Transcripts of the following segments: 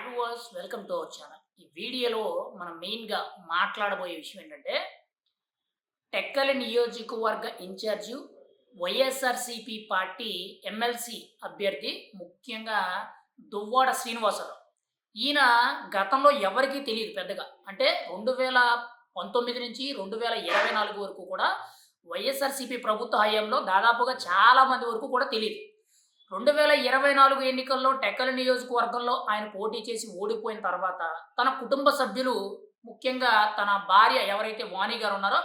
Hi was welcome to our channel ఈ వీడియోలో మనం మెయిన్గా మాట్లాడబోయే విషయం ఏంటంటే టెక్కలి నియోజకవర్గ ఇన్ఛార్జి వైఎస్ఆర్సిపి పార్టీ ఎమ్మెల్సీ అభ్యర్థి ముఖ్యంగా దువ్వాడ శ్రీనివాసరావు. ఈయన గతంలో ఎవరికీ తెలియదు పెద్దగా. అంటే రెండు వేల పంతొమ్మిది నుంచి రెండు వేల ఇరవై నాలుగు వరకు కూడా వైఎస్ఆర్సిపి ప్రభుత్వ హయాంలో దాదాపుగా చాలా మంది వరకు కూడా తెలియదు. రెండు వేల ఇరవై నాలుగు ఎన్నికల్లో టెక్కల నియోజకవర్గంలో ఆయన పోటీ చేసి ఓడిపోయిన తర్వాత తన కుటుంబ సభ్యులు ముఖ్యంగా తన భార్య ఎవరైతే వాణి గారు ఉన్నారో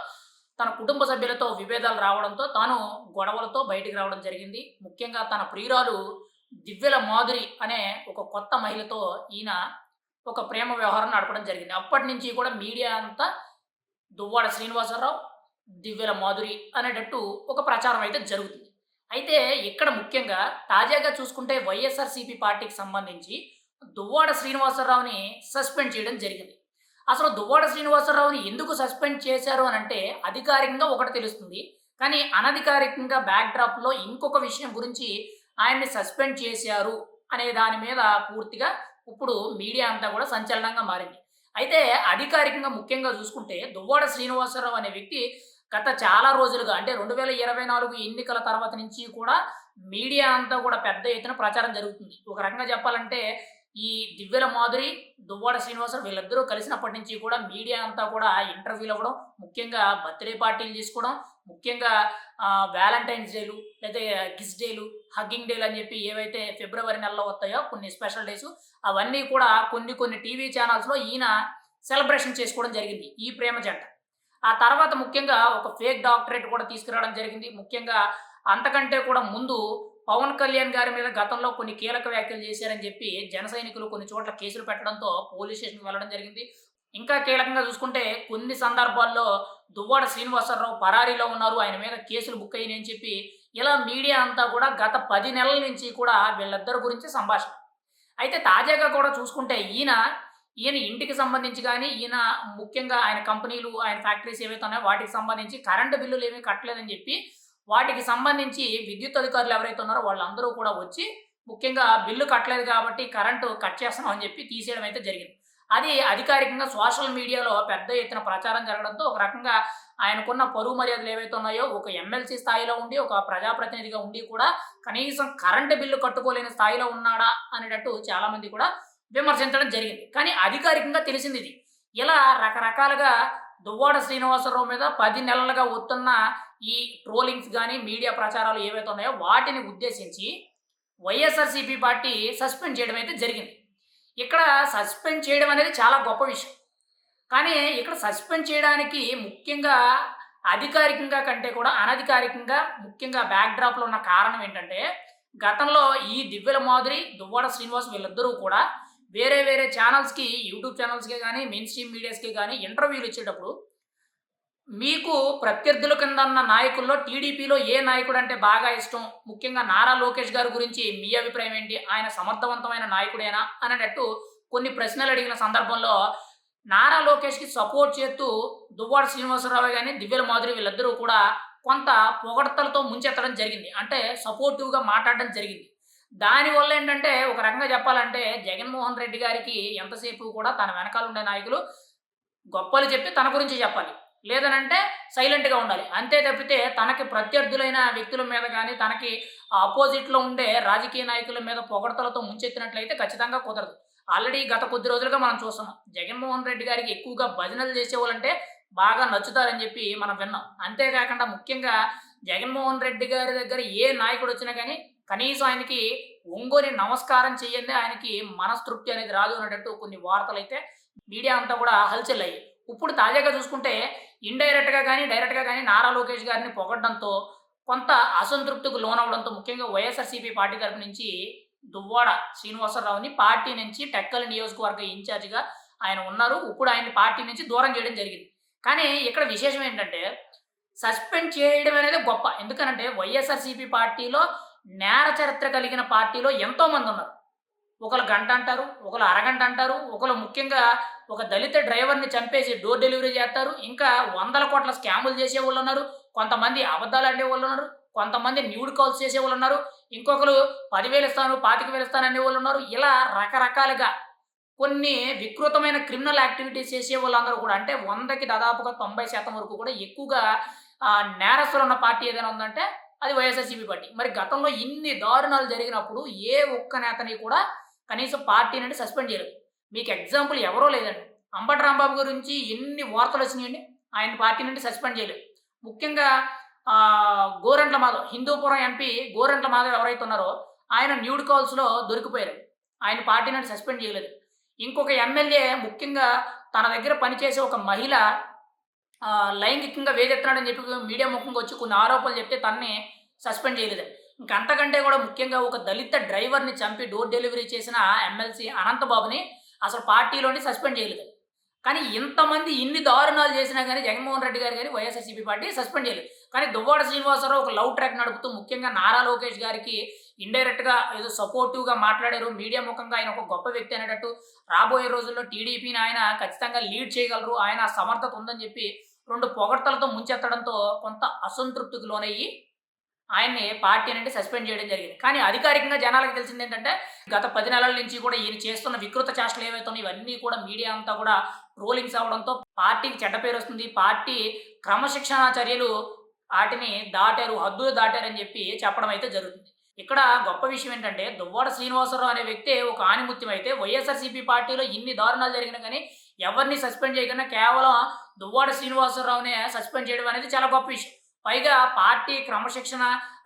తన కుటుంబ సభ్యులతో విభేదాలు రావడంతో తాను గొడవలతో బయటికి రావడం జరిగింది. ముఖ్యంగా తన ప్రియురాలు దివ్యల మాధురి అనే ఒక కొత్త మహిళతో ఈయన ఒక ప్రేమ వ్యవహారం నడపడం జరిగింది. అప్పటి నుంచి కూడా మీడియా అంతా దువ్వాడ శ్రీనివాసరావు దివ్యల మాధురి అనేటట్టు ఒక ప్రచారం అయితే జరుగుతుంది. అయితే ఇక్కడ ముఖ్యంగా తాజాగా చూసుకుంటే వైఎస్ఆర్సీపీ పార్టీకి సంబంధించి దువ్వాడ శ్రీనివాసరావుని సస్పెండ్ చేయడం జరిగింది. అసలు దువ్వాడ శ్రీనివాసరావుని ఎందుకు సస్పెండ్ చేశారు అని అంటే అధికారికంగా ఒకటి తెలుస్తుంది. కానీ అనధికారికంగా బ్యాక్డ్రాప్లో ఇంకొక విషయం గురించి ఆయన్ని సస్పెండ్ చేశారు అనే దాని మీద పూర్తిగా ఇప్పుడు మీడియా అంతా కూడా సంచలనంగా మారింది. అయితే అధికారికంగా ముఖ్యంగా చూసుకుంటే దువ్వాడ శ్రీనివాసరావు అనే వ్యక్తి గత చాలా రోజులుగా అంటే రెండు వేల ఇరవై నాలుగు ఎన్నికల తర్వాత నుంచి కూడా మీడియా అంతా కూడా పెద్ద ఎత్తున ప్రచారం జరుగుతుంది. ఒక రకంగా చెప్పాలంటే ఈ దివ్యల మాధురి దువ్వాడ శ్రీనివాసరావు వీళ్ళిద్దరూ కలిసినప్పటి నుంచి కూడా మీడియా అంతా కూడా ఇంటర్వ్యూలు అవ్వడం ముఖ్యంగా బర్త్డే పార్టీలు తీసుకోవడం ముఖ్యంగా వ్యాలంటైన్స్ డేలు లేదా కిస్ డేలు హగ్గింగ్ డేలు అని చెప్పి ఏవైతే ఫిబ్రవరి నెలలో వస్తాయో కొన్ని స్పెషల్ డేస్ అవన్నీ కూడా కొన్ని కొన్ని టీవీ ఛానల్స్లో ఈయన సెలబ్రేషన్ చేసుకోవడం జరిగింది. ఈ ప్రేమ జంట. ఆ తర్వాత ముఖ్యంగా ఒక ఫేక్ డాక్టరేట్ కూడా తీసుకురావడం జరిగింది. ముఖ్యంగా అంతకంటే కూడా ముందు పవన్ కళ్యాణ్ గారి మీద గతంలో కొన్ని కీలక వ్యాఖ్యలు చేశారని చెప్పి జన సైనికులు కొన్ని చోట్ల కేసులు పెట్టడంతో పోలీస్ స్టేషన్కి వెళ్ళడం జరిగింది. ఇంకా కీలకంగా చూసుకుంటే కొన్ని సందర్భాల్లో దువ్వాడ శ్రీనివాసరావు పరారీలో ఉన్నారు. ఆయన మీద కేసులు బుక్ అయ్యాయని చెప్పి ఇలా మీడియా అంతా కూడా గత పది నెలల నుంచి కూడా వీళ్ళిద్దరి గురించి సంభాషణ. అయితే తాజాగా కూడా చూసుకుంటే ఈయన ఈయన ఇంటికి సంబంధించి కానీ ఈయన ముఖ్యంగా ఆయన కంపెనీలు ఆయన ఫ్యాక్టరీస్ ఏవైతే ఉన్నాయో వాటికి సంబంధించి కరెంటు బిల్లులు ఏమీ కట్టలేదని చెప్పి వాటికి సంబంధించి విద్యుత్ అధికారులు ఎవరైతే ఉన్నారో వాళ్ళందరూ కూడా వచ్చి ముఖ్యంగా బిల్లు కట్టలేదు కాబట్టి కరెంటు కట్ చేస్తామని అని చెప్పి తీసేయడం అయితే జరిగింది. అది అధికారికంగా సోషల్ మీడియాలో పెద్ద ఎత్తున ప్రచారం జరగడంతో ఒక రకంగా ఆయనకున్న పరువు మర్యాదలు ఏవైతే ఉన్నాయో ఒక ఎమ్మెల్సీ స్థాయిలో ఉండి ఒక ప్రజాప్రతినిధిగా ఉండి కూడా కనీసం కరెంటు బిల్లు కట్టుకోలేని స్థాయిలో ఉన్నాడా అనేటట్టు చాలామంది కూడా విమర్శించడం జరిగింది. కానీ అధికారికంగా తెలిసింది ఇది. ఇలా రకరకాలుగా దువ్వాడ శ్రీనివాసరావు మీద పది నెలలుగా వస్తున్న ఈ ట్రోలింగ్స్ కానీ మీడియా ప్రచారాలు ఏవైతే ఉన్నాయో వాటిని ఉద్దేశించి వైఎస్ఆర్సీపీ పార్టీ సస్పెండ్ చేయడం అయితే జరిగింది. ఇక్కడ సస్పెండ్ చేయడం అనేది చాలా గొప్ప విషయం. కానీ ఇక్కడ సస్పెండ్ చేయడానికి ముఖ్యంగా అధికారికంగా కంటే కూడా అనధికారికంగా ముఖ్యంగా బ్యాక్డ్రాప్లో ఉన్న కారణం ఏంటంటే గతంలో ఈ దివ్యల మాధురి దువ్వాడ శ్రీనివాస్ వీళ్ళిద్దరూ కూడా వేరే వేరే ఛానల్స్కి యూట్యూబ్ ఛానల్స్కి కానీ మెయిన్ స్ట్రీమ్ మీడియాస్కి కానీ ఇంటర్వ్యూలు ఇచ్చేటప్పుడు మీకు ప్రత్యర్థుల కింద ఉన్న నాయకుల్లో టీడీపీలో ఏ నాయకుడు అంటే బాగా ఇష్టం? ముఖ్యంగా నారా లోకేష్ గారి గురించి మీ అభిప్రాయం ఏంటి? ఆయన సమర్థవంతమైన నాయకుడేనా? అనేటట్టు కొన్ని ప్రశ్నలు అడిగిన సందర్భంలో నారా లోకేష్కి సపోర్ట్ చేస్తూ దువ్వాడ శ్రీనివాసరావు కానీ దివ్యల మాధురి వీళ్ళిద్దరూ కూడా కొంత పొగడతలతో ముంచెత్తడం జరిగింది. అంటే సపోర్టివ్గా మాట్లాడడం జరిగింది. దానివల్ల ఏంటంటే ఒక రకంగా చెప్పాలంటే జగన్మోహన్ రెడ్డి గారికి ఎంతసేపు కూడా తన వెనకాల ఉండే నాయకులు గొప్పలు చెప్పి తన గురించి చెప్పాలి. లేదనంటే సైలెంట్గా ఉండాలి. అంతే తప్పితే తనకి ప్రత్యర్థులైన వ్యక్తుల మీద కానీ తనకి ఆపోజిట్లో ఉండే రాజకీయ నాయకుల మీద పొగడతలతో ముంచెత్తినట్లయితే ఖచ్చితంగా కుదరదు. ఆల్రెడీ గత కొద్ది రోజులుగా మనం చూస్తున్నాం. జగన్మోహన్ రెడ్డి గారికి ఎక్కువగా భజనలు చేసేవాళ్ళంటే బాగా నచ్చుతారని చెప్పి మనం విన్నాం. అంతేకాకుండా ముఖ్యంగా జగన్మోహన్ రెడ్డి గారి దగ్గర ఏ నాయకుడు వచ్చినా కానీ కనీసం ఆయనకి ఒంగోని నమస్కారం చేయండి ఆయనకి మనస్తృప్తి అనేది రాదు అనేటట్టు కొన్ని వార్తలు అయితే మీడియా అంతా కూడా హల్చల్ అయ్యి ఇప్పుడు తాజాగా చూసుకుంటే ఇండైరెక్ట్గా కానీ డైరెక్ట్గా కానీ నారా లోకేష్ గారిని పొగడడంతో కొంత అసంతృప్తికి లోనవడంతో ముఖ్యంగా వైఎస్ఆర్సీపీ పార్టీ తరపు నుంచి దువ్వాడ శ్రీనివాసరావుని పార్టీ నుంచి టెక్కల్ నియోజకవర్గ ఇన్ఛార్జిగా ఆయన ఉన్నారు. ఇప్పుడు ఆయన పార్టీ నుంచి దూరం చేయడం జరిగింది. కానీ ఇక్కడ విశేషం ఏంటంటే సస్పెండ్ చేయడం అనేది గొప్ప. ఎందుకనంటే వైఎస్ఆర్సీపీ పార్టీలో నేర చరిత్ర కలిగిన పార్టీలో ఎంతోమంది ఉన్నారు. ఒకరు గంట అంటారు ఒకరు అరగంట అంటారు ఒకరు ముఖ్యంగా ఒక దళిత డ్రైవర్ని చంపేసి డోర్ డెలివరీ చేస్తారు. ఇంకా వందల కోట్ల స్కాములు చేసే వాళ్ళు ఉన్నారు కొంతమంది అబద్ధాలు ఆడే వాళ్ళు ఉన్నారు కొంతమంది న్యూడ్ కాల్స్ చేసే వాళ్ళు ఉన్నారు ఇంకొకరు పదివేలు ఇస్తాను పాతిక వేలు ఇస్తాను అనే వాళ్ళు ఉన్నారు. ఇలా రకరకాలుగా కొన్ని వికృతమైన క్రిమినల్ యాక్టివిటీస్ చేసే వాళ్ళందరూ కూడా అంటే వందకి దాదాపుగా తొంభై శాతం వరకు కూడా ఎక్కువగా నేరస్తులు ఉన్న పార్టీ ఏదైనా ఉందంటే అది వైఎస్ఆర్సీపీ పార్టీ. మరి గతంలో ఇన్ని దారుణాలు జరిగినప్పుడు ఏ ఒక్క నేతని కూడా కనీసం పార్టీ నుండి సస్పెండ్ చేయలేదు. మీకు ఎగ్జాంపుల్ ఎవరో లేదండి. అంబటి రాంబాబు గురించి ఎన్ని వార్తలు వచ్చినాయండి ఆయన పార్టీ నుండి సస్పెండ్ చేయలేదు. ముఖ్యంగా గోరంట్ల మాధవ్ హిందూపురం ఎంపీ గోరంట్ల మాధవ్ ఎవరైతే ఉన్నారో ఆయన న్యూడ్ కాల్స్లో దొరికిపోయారు. ఆయన పార్టీ నుండి సస్పెండ్ చేయలేదు. ఇంకొక ఎమ్మెల్యే ముఖ్యంగా తన దగ్గర పనిచేసే ఒక మహిళ లైంగికంగా వేదెత్తున్నాడని చెప్పి మీడియా ముఖంగా వచ్చి కొన్ని ఆరోపణలు చెప్తే తన్నే సస్పెండ్ చేయలేదు. ఇంకంతకంటే కూడా ముఖ్యంగా ఒక దళిత డ్రైవర్ని చంపి డోర్ డెలివరీ చేసిన ఎమ్మెల్సీ అనంతబాబుని అసలు పార్టీలోని సస్పెండ్ చేయలేదు. కానీ ఇంతమంది ఇన్ని దారుణాలు చేసినా కానీ జగన్మోహన్ రెడ్డి గారు కానీ వైఎస్ఆర్సీపీ పార్టీ సస్పెండ్ చేయలేదు. కానీ దువ్వాడ శ్రీనివాసరావు ఒక లవ్ ట్రాక్ నడుపుతూ ముఖ్యంగా నారా లోకేష్ గారికి ఇండైరెక్ట్గా ఏదో సపోర్టివ్గా మాట్లాడారు. మీడియా ముఖంగా ఆయన ఒక గొప్ప వ్యక్తి అనేటట్టు రాబోయే రోజుల్లో టీడీపీని ఆయన ఖచ్చితంగా లీడ్ చేయగలరు. ఆయన సమర్థత ఉందని చెప్పి రెండు పొగడ్తలతో ముంచెత్తడంతో కొంత అసంతృప్తికి లోనయ్యి ఆయన్ని పార్టీ నుండి సస్పెండ్ చేయడం జరిగింది. కానీ అధికారికంగా జనాలకు తెలిసింది ఏంటంటే గత పది నెలల నుంచి కూడా ఈయన చేస్తున్న వికృత చేష్టలు ఏవైతే ఇవన్నీ కూడా మీడియా అంతా కూడా ట్రోలింగ్స్ అవడంతో పార్టీకి చెడ్డ పేరు వస్తుంది. పార్టీ క్రమశిక్షణ చర్యలు వాటిని దాటారు హద్దులు దాటారని చెప్పి చెప్పడం అయితే జరుగుతుంది. ఇక్కడ గొప్ప విషయం ఏంటంటే దువ్వాడ శ్రీనివాసరావు అనే వ్యక్తి ఒక ఆనిముత్యం అయితే వైఎస్ఆర్సీపీ పార్టీలో ఇన్ని దారుణాలు జరిగినా కానీ ఎవరిని సస్పెండ్ చేయకుండా కేవలం దువ్వాడ శ్రీనివాసరావునే సస్పెండ్ చేయడం అనేది చాలా గొప్ప విషయం. పైగా పార్టీ క్రమశిక్షణ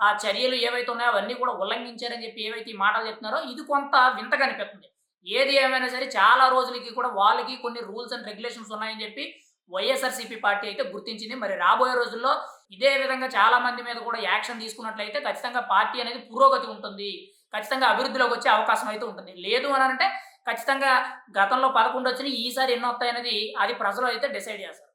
ఆ చర్యలు ఏవైతే ఉన్నాయో అవన్నీ కూడా ఉల్లంఘించారని చెప్పి ఏవైతే ఈ మాటలు చెప్తున్నారో ఇది కొంత వింతగా అనిపిస్తుంది. ఏది ఏమైనా సరే చాలా రోజులకి కూడా వాళ్ళకి కొన్ని రూల్స్ అండ్ రెగ్యులేషన్స్ ఉన్నాయని చెప్పి వైఎస్ఆర్సీపీ పార్టీ అయితే గుర్తించింది. మరి రాబోయే రోజుల్లో ఇదే విధంగా చాలా మంది మీద కూడా యాక్షన్ తీసుకున్నట్లయితే ఖచ్చితంగా పార్టీ అనేది పురోగతి ఉంటుంది. ఖచ్చితంగా అభివృద్ధిలోకి వచ్చే అవకాశం అయితే ఉంటుంది. లేదు అని అంటే ఖచ్చితంగా గతంలో పదకొండు వచ్చినాయి ఈసారి ఎన్ని వస్తాయనేది అది ప్రజలు అయితే డిసైడ్ చేస్తారు.